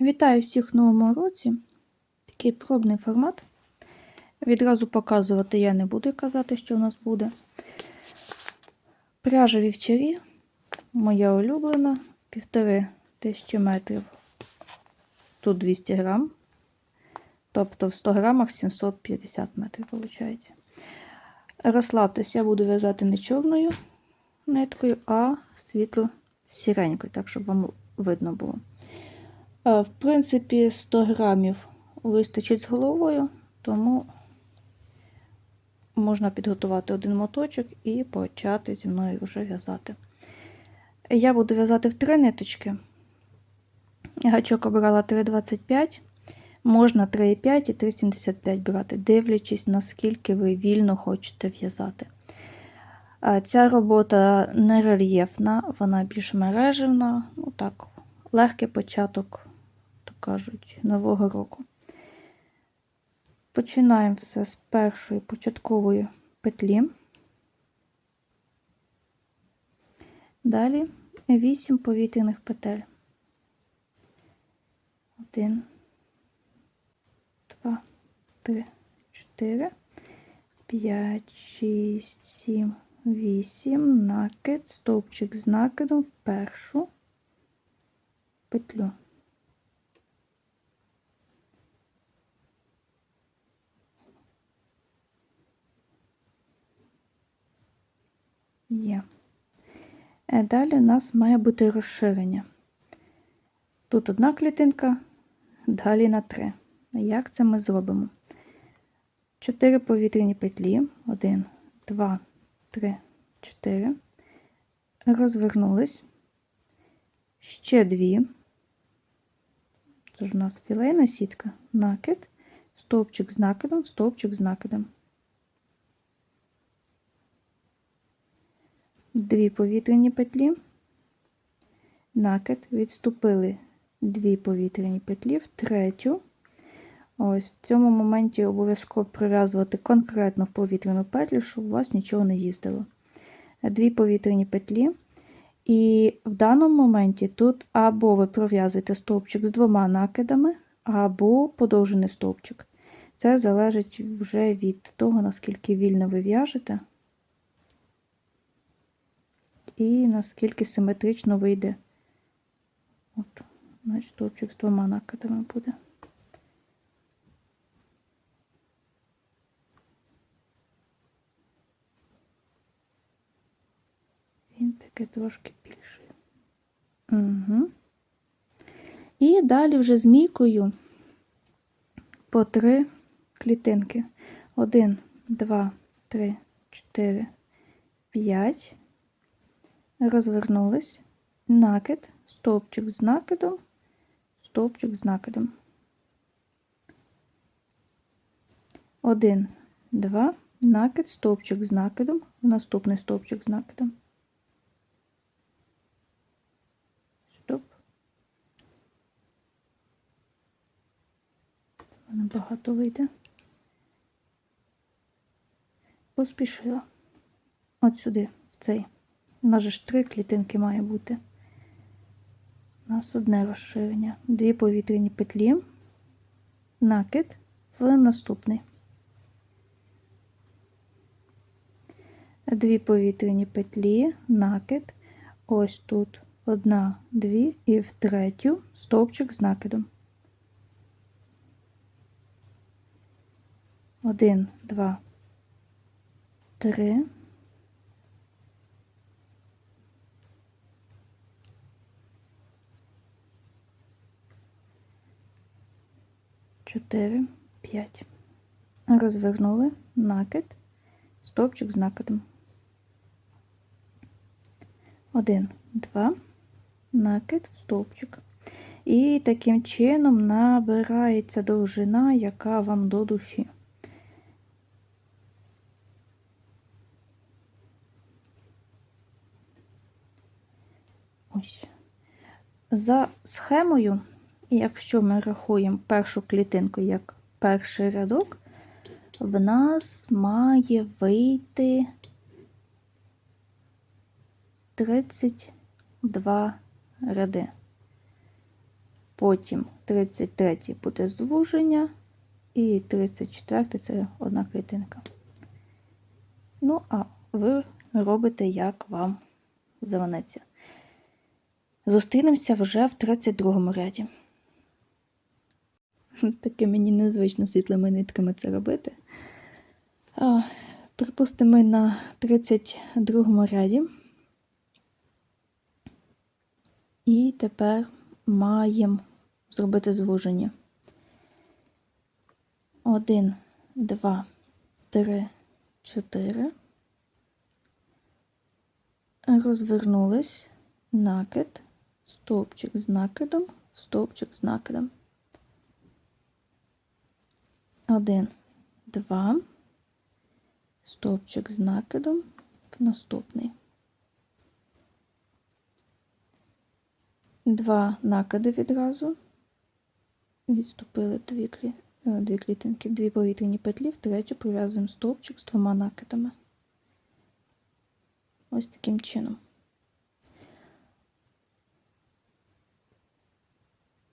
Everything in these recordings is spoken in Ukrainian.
Вітаю всіх в новому році. Такий пробний формат. Відразу показувати я не буду казати, що у нас буде. Пряжа вівчарі, моя улюблена, півтори тисячі метрів. Тут 200 грам. Тобто в 100 грамах 750 метрів виходить. Розслабтесь, я буду в'язати не чорною ниткою, а світло-сіренькою, так, щоб вам видно було. В принципі, 100 грамів вистачить з головою, тому можна підготувати один моточок і почати зі мною вже в'язати. Я буду в'язати в три ниточки. Гачок обрала 3,25, можна 3,5 і 3,75 брати, дивлячись, наскільки ви вільно хочете в'язати. Ця робота не рельєфна, вона більш мережевна, ну так, легкий початок кажуть, Нового року. Починаємо все з першої початкової петлі. Далі 8 повітряних петель. 1, 2, 3, 4, 5, 6, 7, 8, накид, стовпчик з накидом в першу петлю. Є. Е, далі у нас має бути розширення. Тут одна клітинка, далі на три. Як це ми зробимо? Чотири повітряні петлі. Один, два, три, чотири. Розвернулись. Ще дві. Це ж у нас філейна сітка, накид, стовпчик з накидом, стовпчик з накидом. Дві повітряні петлі, накид, відступили дві повітряні петлі в третю. Ось В цьому моменті обов'язково прив'язувати конкретно в повітряну петлю, щоб у вас нічого не їздило. Дві повітряні петлі. І в даному моменті тут або ви пров'язуєте стовпчик з двома накидами, або подовжений стовпчик. Це залежить вже від того, наскільки вільно ви в'яжете і наскільки симетрично вийде. От, значить, стовпчик з двома накидами буде. Він таки трошки більший. Угу. І далі вже змійкою по три клітинки. Один, два, три, чотири, п'ять розвернулись, накид, стовпчик з накидом, стовпчик з накидом. Один, два, накид, стовпчик з накидом, наступний стовпчик з накидом. Стоп. Набагато вийде. Поспішила. От сюди, в цей. У нас же ж три клітинки має бути. У нас одне розширення. Дві повітряні петлі, накид в наступний. Дві повітряні петлі, накид. Ось тут одна, дві, і в третю стовпчик з накидом. Один, два, три. 4, 5. Розвернули накид, стовпчик з накидом. 1, 2, накид, стовпчик. І таким чином набирається довжина, яка вам до душі. Ось. За схемою і якщо ми рахуємо першу клітинку як перший рядок, в нас має вийти 32 ряди. потім 33 буде звуження, і 34 це одна клітинка. Ну, а ви робите, як вам заманеться. Зустрінемося вже в 32 ряді. Таке мені незвично світлими нитками це робити. А, Припустимо, на 32 ряді. І тепер маємо зробити звуження. Один, два, три, чотири. Розвернулись, накид, стовпчик з накидом, стовпчик з накидом. Один, два, стовпчик з накидом в наступний. Два накиди відразу. Відступили дві, е, дві клітинки, дві повітряні петлі, в третю прив'язуємо стовпчик з двома накидами. Ось таким чином.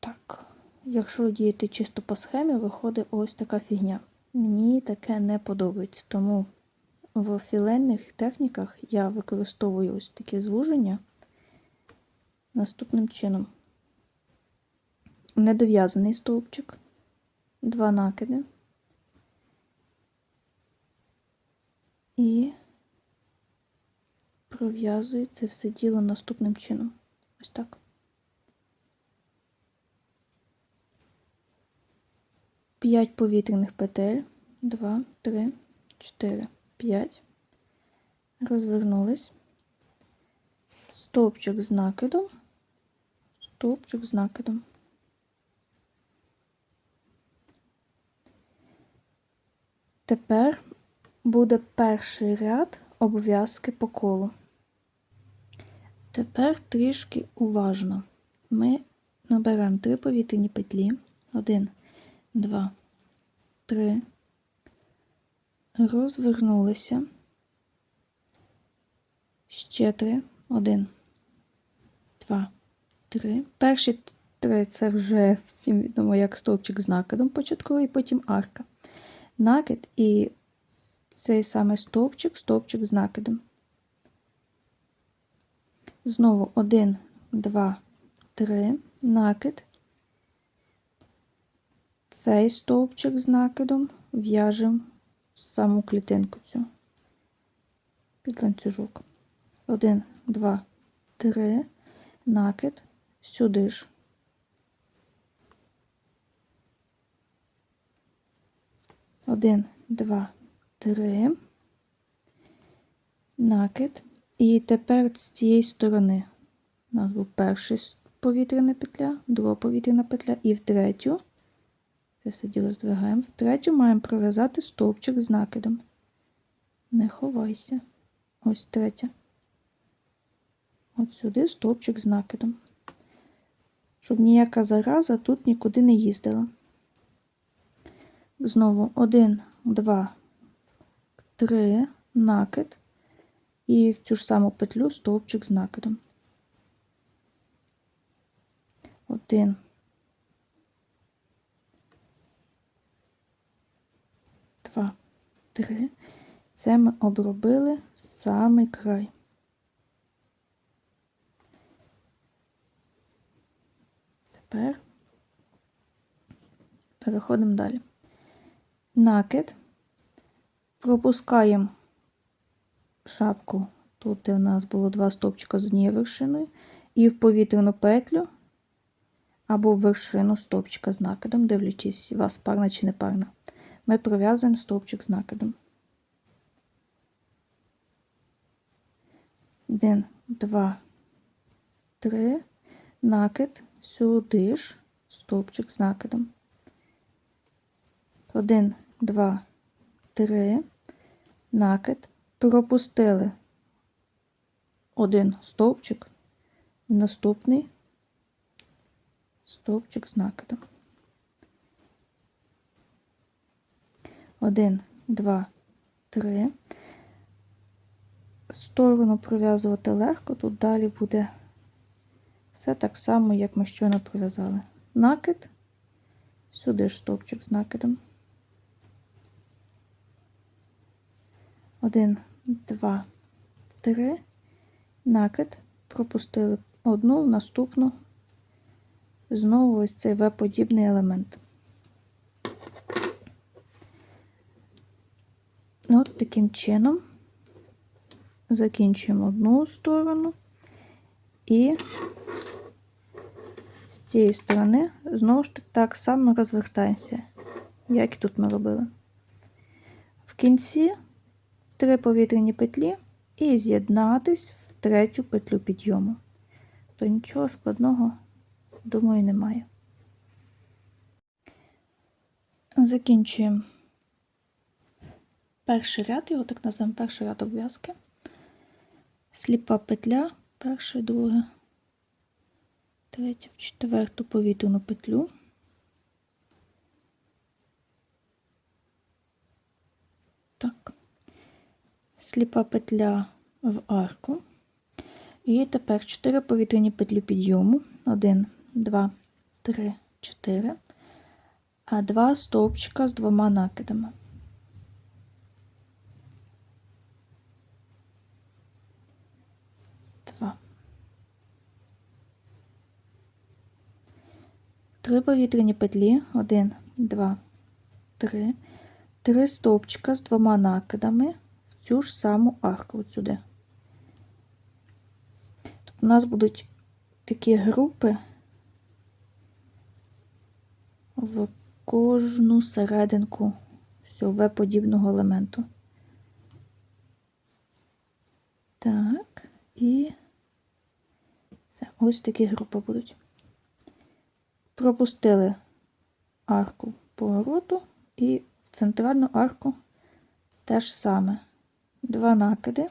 Так, якщо діяти чисто по схемі, виходить ось така фігня. Мені таке не подобається, тому в філенних техніках я використовую ось такі звуження наступним чином. Недов'язаний стовпчик, два накиди і пров'язую це все діло наступним чином. Ось так. П'ять повітряних петель. Два, три, чотири, п'ять. Розвернулись. Стовпчик з накидом. Стовпчик з накидом. Тепер буде перший ряд обв'язки по колу. Тепер трішки уважно. Ми наберемо три повітряні петлі. Один, два, три. Розвернулися. Ще три. Один, два, три. Перші три це вже всім відомо як стовпчик з накидом початковий, потім арка. Накид і цей самий стовпчик, стовпчик з накидом. Знову один, два, три, накид. Цей стовпчик з накидом в'яжемо в саму клітинку цю під ланцюжок. Один, два, три, накид, сюди ж. Один, два, три, накид. І тепер з цієї сторони у нас був перший повітряна петля, друга повітряна петля, і в третю, це все діло здвигаємо. Втретє, маємо пров'язати стовпчик з накидом. Не ховайся. Ось третя. От сюди стовпчик з накидом. Щоб ніяка зараза тут нікуди не їздила. Знову 1, 2, 3, накид. І в цю ж саму петлю стовпчик з накидом. Один. Три, Це ми обробили самий край. Тепер переходимо далі. Накид. Пропускаємо шапку, тут де в нас було два стопчика з однією вершиною, і в повітряну петлю або в вершину стопчика з накидом, дивлячись, у вас парна чи не парна. Ми пров'язуємо стовпчик з накидом. Один, два, три, накид, сюди ж, стовпчик з накидом. Один, два, три, накид, пропустили один стовпчик, наступний стовпчик з накидом. Один, два, три. Сторону пров'язувати легко, тут далі буде все так само, як ми щойно пров'язали. накид, сюди ж стовпчик з накидом. Один, два, три, накид, пропустили одну, наступну, знову ось цей В-подібний елемент. От таким чином закінчуємо одну сторону і з цієї сторони знову ж таки так само розвертаємося, як і тут ми робили. В кінці три повітряні петлі і з'єднатись в третю петлю підйому. То нічого складного, думаю, немає. Закінчуємо перший ряд, його так називаємо перший ряд обв'язки. Сліпа петля, перша, друга, третя, четверту повітряну петлю. Так. Сліпа петля в арку. І тепер 4 повітряні петлі підйому. 1, 2, 3, 4. А 2 стовпчика з двома накидами. Три повітряні петлі, 1, 2, 3, 3 стовпчика з двома накидами в цю ж саму арку от сюди. Тут у нас будуть такі групи в кожну серединку цього подібного елементу. Так, і все. ось такі групи будуть. Пропустили арку повороту і в центральну арку те ж саме. Два накиди,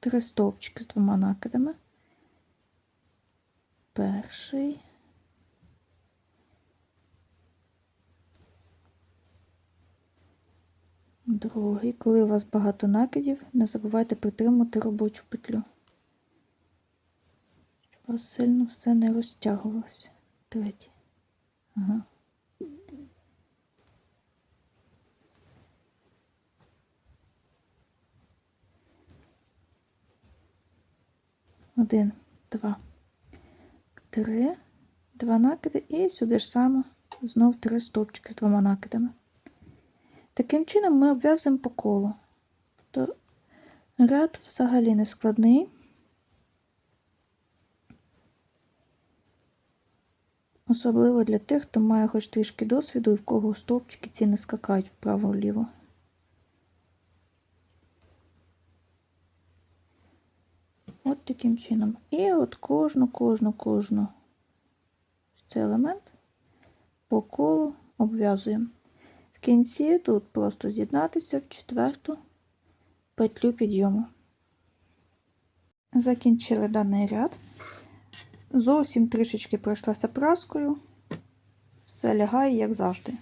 три стовпчики з двома накидами. Перший. Другий. Коли у вас багато накидів, не забувайте притримати робочу петлю. Щоб у вас сильно все не розтягувалося. Третій. Один, два, три, два накиди і сюди ж саме знов три стовпчики з двома накидами. Таким чином ми обв'язуємо по колу. То ряд взагалі не складний. Особливо для тих, хто має хоч трішки досвіду і в кого стовпчики ці не скакають вправо-вліво. От таким чином. І от кожну, кожну, кожну цей елемент по колу обв'язуємо. В кінці тут просто з'єднатися в четверту петлю підйому. Закінчили даний ряд. Зовсім трішечки пройшлася праскою. Все лягає, як завжди.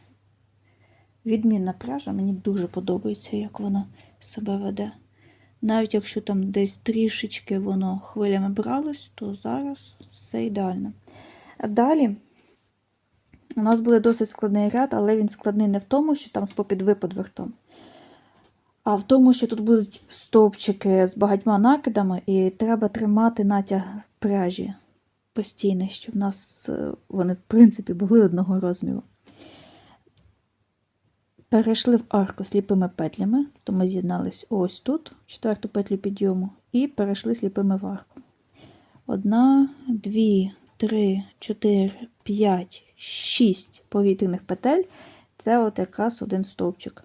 Відмінна пряжа, мені дуже подобається, як вона себе веде. Навіть якщо там десь трішечки воно хвилями бралось, то зараз все ідеально. Далі у нас буде досить складний ряд, але він складний не в тому, що там спопід випад вертом, а в тому, що тут будуть стовпчики з багатьма накидами, і треба тримати натяг пряжі постійно, щоб в нас е, вони, в принципі, були одного розміру. Перейшли в арку сліпими петлями, то ми з'єднались ось тут, четверту петлю підйому, і перейшли сліпими в арку. Одна, дві, три, чотири, п'ять, шість повітряних петель це от якраз один стовпчик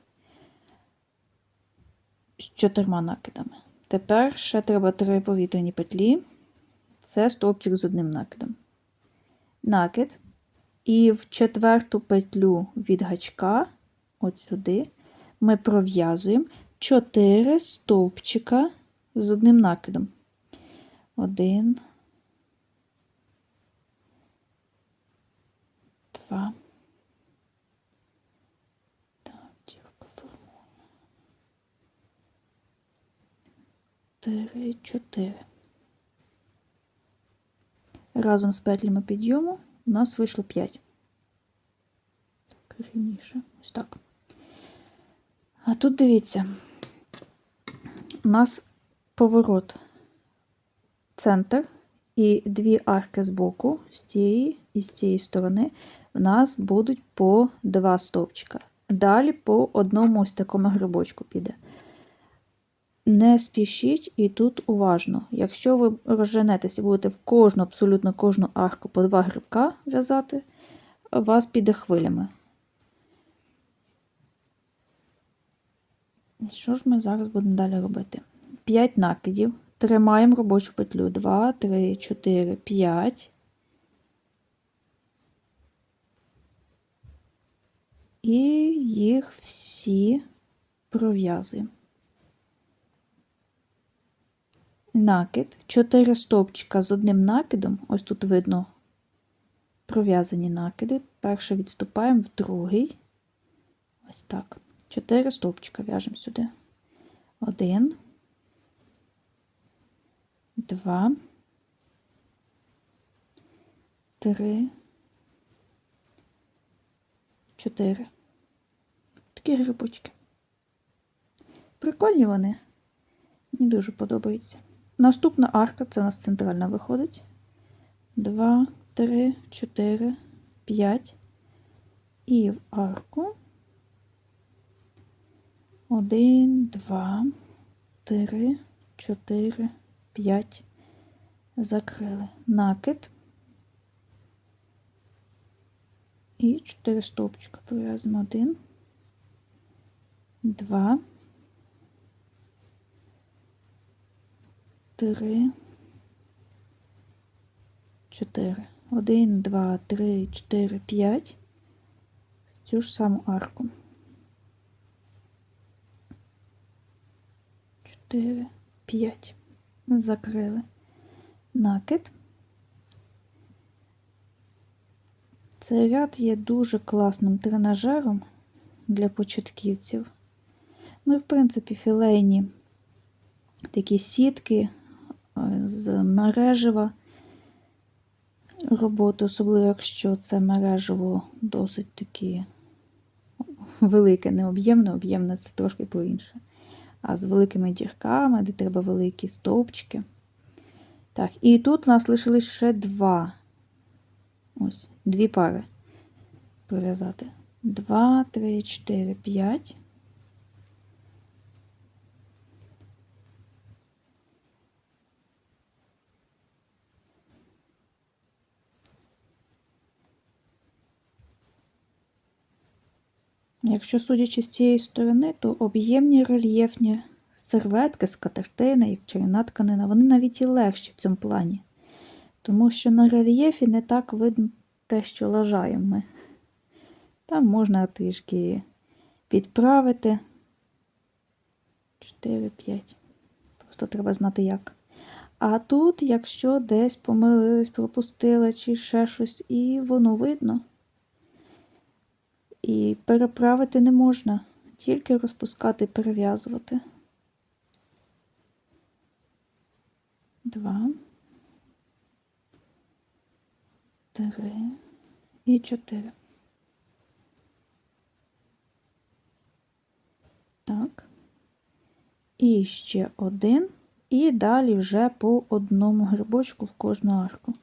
з чотирма накидами. Тепер ще треба три повітряні петлі. Це стовпчик з одним накидом. Накид. І в четверту петлю від гачка от сюди, ми пров'язуємо 4 стовпчика з одним накидом. Один, два. Три, чотири. Разом з петлями підйому у нас вийшло 5. рівніше. Ось так. А тут дивіться, у нас поворот, центр і дві арки з боку, з тієї і з цієї сторони, в нас будуть по два стовпчика. Далі по одному ось такому грибочку піде. Не спішіть і тут уважно. Якщо ви розженетеся, будете в кожну, абсолютно кожну арку по два грибка в'язати, вас піде хвилями. І що ж ми зараз будемо далі робити? 5 накидів. Тримаємо робочу петлю. 2, 3, 4, 5. І їх всі пров'язуємо. Накид. 4 стовпчика з одним накидом. Ось тут видно пров'язані накиди. Перше відступаємо в другий. Ось так. 4 стовпчика в'яжемо сюди. Один. Два. Три. Чотири. Такі грибочки. Прикольні вони. Мені дуже подобаються. Наступна арка, це у нас центральна виходить. Два, три, чотири, п'ять. І в арку. Один, два, три, чотири, п'ять. Закрили. Накид. І чотири стовпчика пров'язуємо. Один, два, три, чотири. Один, два, три, чотири, п'ять. Цю ж саму арку. Чотири, п'ять. Закрили. Накид. Цей ряд є дуже класним тренажером для початківців. Ну і, в принципі, філейні такі сітки з мережева роботи, особливо якщо це мережево досить такі велике, не об'ємне, об'ємне це трошки по-інше. А з великими дірками, де треба великі стовпчики. Так, і тут у нас лишилось ще два. Ось, дві пари пров'язати. Два, три, чотири, п'ять. Якщо судячи з цієї сторони, то об'ємні рельєфні серветки з катертини, як чарівна тканина, вони навіть і легші в цьому плані. Тому що на рельєфі не так видно те, що лажаємо ми. Там можна трішки підправити. 4-5. Просто треба знати як. А тут, якщо десь помилились, пропустили чи ще щось, і воно видно. І переправити не можна, тільки розпускати, перев'язувати. Два. Три і чотири. Так. І ще один. І далі вже по одному грибочку в кожну арку.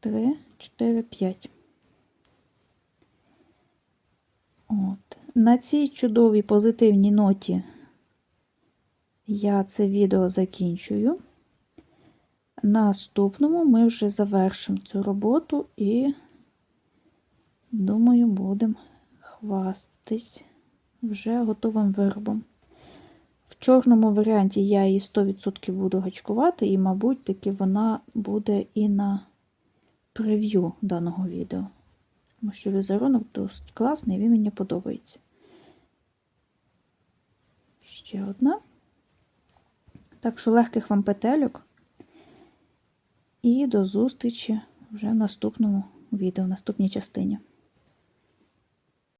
Три, чотири, п'ять. От. На цій чудовій позитивній ноті я це відео закінчую. Наступному ми вже завершимо цю роботу і, думаю, будемо хвастатись вже готовим виробом. В чорному варіанті я її 100% буду гачкувати, і, мабуть, таки вона буде і на прев'ю даного відео. Тому що візерунок досить класний, він мені подобається. Ще одна. Так що легких вам петельок. І до зустрічі вже в наступному відео, в наступній частині.